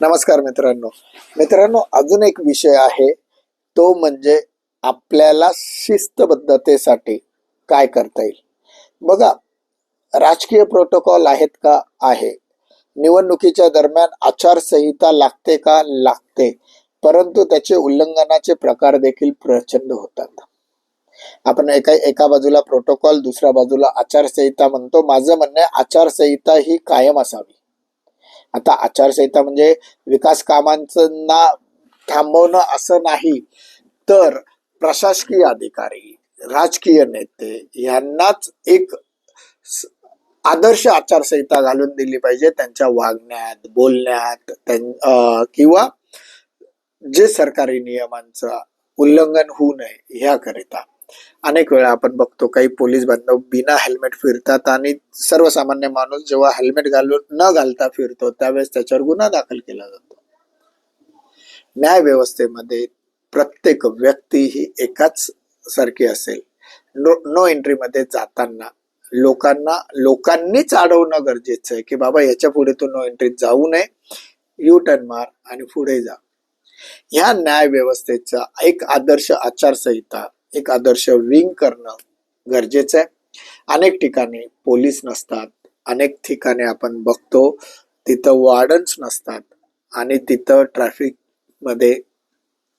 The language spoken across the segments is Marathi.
नमस्कार मित्रांनो. मित्रांनो अजून एक विषय आहे. तो म्हणजे आपल्याला शिस्तबद्धतेसाठी काय करता येईल? बघा राजकीय प्रोटोकॉल आहेत का? आहे. निवडणुकीच्या दरम्यान आचारसंहिता लागते का? लागते. परंतु त्याचे उल्लंघनाचे प्रकार देखील प्रचंड होतात. आपण एका एका बाजूला प्रोटोकॉल दुसऱ्या बाजूला आचारसंहिता म्हणतो. माझं म्हणणं आचारसंहिता ही कायम असावी. आता आचारसंहिता म्हणजे विकास कामांना थांबवणं असं नाही. तर प्रशासकीय अधिकारी राजकीय नेते यांनाच एक आदर्श आचारसंहिता घालून दिली पाहिजे. त्यांच्या वागण्यात बोलण्यात त्यां- किंवा जे सरकारी नियमांचं उल्लंघन होऊ नये ह्याकरिता. अनेक वेळा आपण बघतो काही पोलीस बांधव बिना हेल्मेट फिरतात आणि सर्वसामान्य माणूस जेव्हा हेल्मेट घालून न घालता फिरतो त्यावेळेस त्याच्यावर गुन्हा दाखल केला जातो. न्याय व्यवस्थेमध्ये प्रत्येक व्यक्ती ही एकाच सारखी असेल. नो नो एंट्रीमध्ये जाताना लोकांना लोकांनीच अडवणं गरजेचं आहे की बाबा याच्यापुढे तू नो एंट्रीत जाऊ नये यू टर्न मार आणि पुढे जा. ह्या न्याय व्यवस्थेचा एक आदर्श आचारसंहिता एक आदर्श विंग करणं गरजेचं आहे. अनेक ठिकाणी पोलीस नसतात अनेक ठिकाणी आपण बघतो तिथं वॉर्डन्स नसतात आणि तिथं ट्रॅफिकमध्ये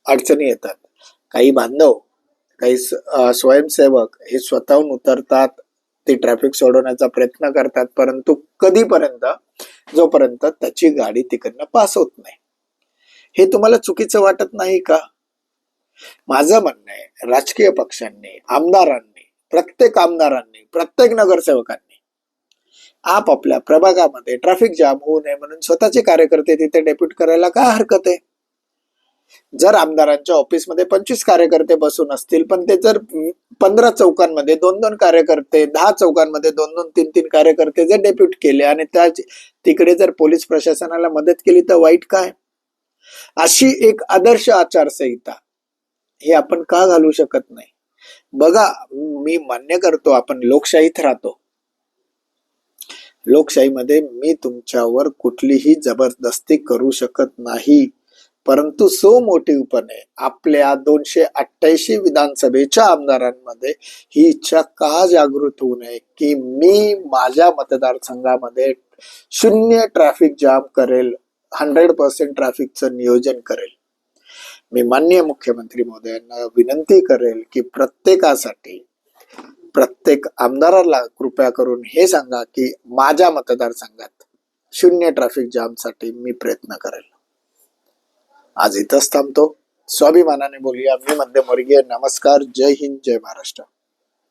अडचणी येतात. काही बांधव काही स्वयंसेवक हे स्वतःहून उतरतात ते ट्रॅफिक सोडवण्याचा प्रयत्न करतात परंतु कधीपर्यंत? जोपर्यंत त्याची गाडी तिकडनं पास होत नाही. हे तुम्हाला चुकीचं वाटत नाही का? माझं म्हणणं आहे राजकीय पक्षांनी आमदारांनी प्रत्येक आमदारांनी प्रत्येक नगरसेवकांनी आपापल्या प्रभागामध्ये ट्रॅफिक जाम होऊ नये म्हणून स्वतःचे कार्यकर्ते तिथे डेप्युट करायला काय हरकत आहे? जर आमदारांच्या ऑफिसमध्ये पंचवीस कार्यकर्ते बसून असतील पण ते जर पंधरा चौकांमध्ये दोन दोन कार्यकर्ते दहा चौकांमध्ये दोन दोन तीन तीन कार्यकर्ते जर डेप्युट केले आणि त्या तिकडे जर पोलीस प्रशासनाला मदत केली तर वाईट काय? अशी एक आदर्श आचारसंहिता हे आपण का घालू शकत नाही? बघा मी मान्य करतो आपण लोकशाहीत राहतो. लोकशाहीमध्ये मी तुमच्यावर कुठलीही जबरदस्ती करू शकत नाही. परंतु सो मोटिवपणे आपल्या दोनशे अठ्ठ्याऐंशी विधानसभेच्या आमदारांमध्ये ही इच्छा का जागृत होऊ नये? की मी माझ्या मतदारसंघामध्ये शून्य ट्रॅफिक जाम करेल हंड्रेड पर्सेंट ट्रॅफिकचं नियोजन करेल. मी माननीय मुख्यमंत्री महोदयांना विनंती करेल की प्रत्येकासाठी प्रत्येक आमदाराला कृपया करून हे सांगा की माझ्या मतदारसंघात शून्य ट्रॅफिक जामसाठी मी प्रयत्न करेल. आज इथंच थांबतो. स्वाभिमानाने बोलूया. मी मध्यमवर्गीय. नमस्कार. जय हिंद. जय महाराष्ट्र.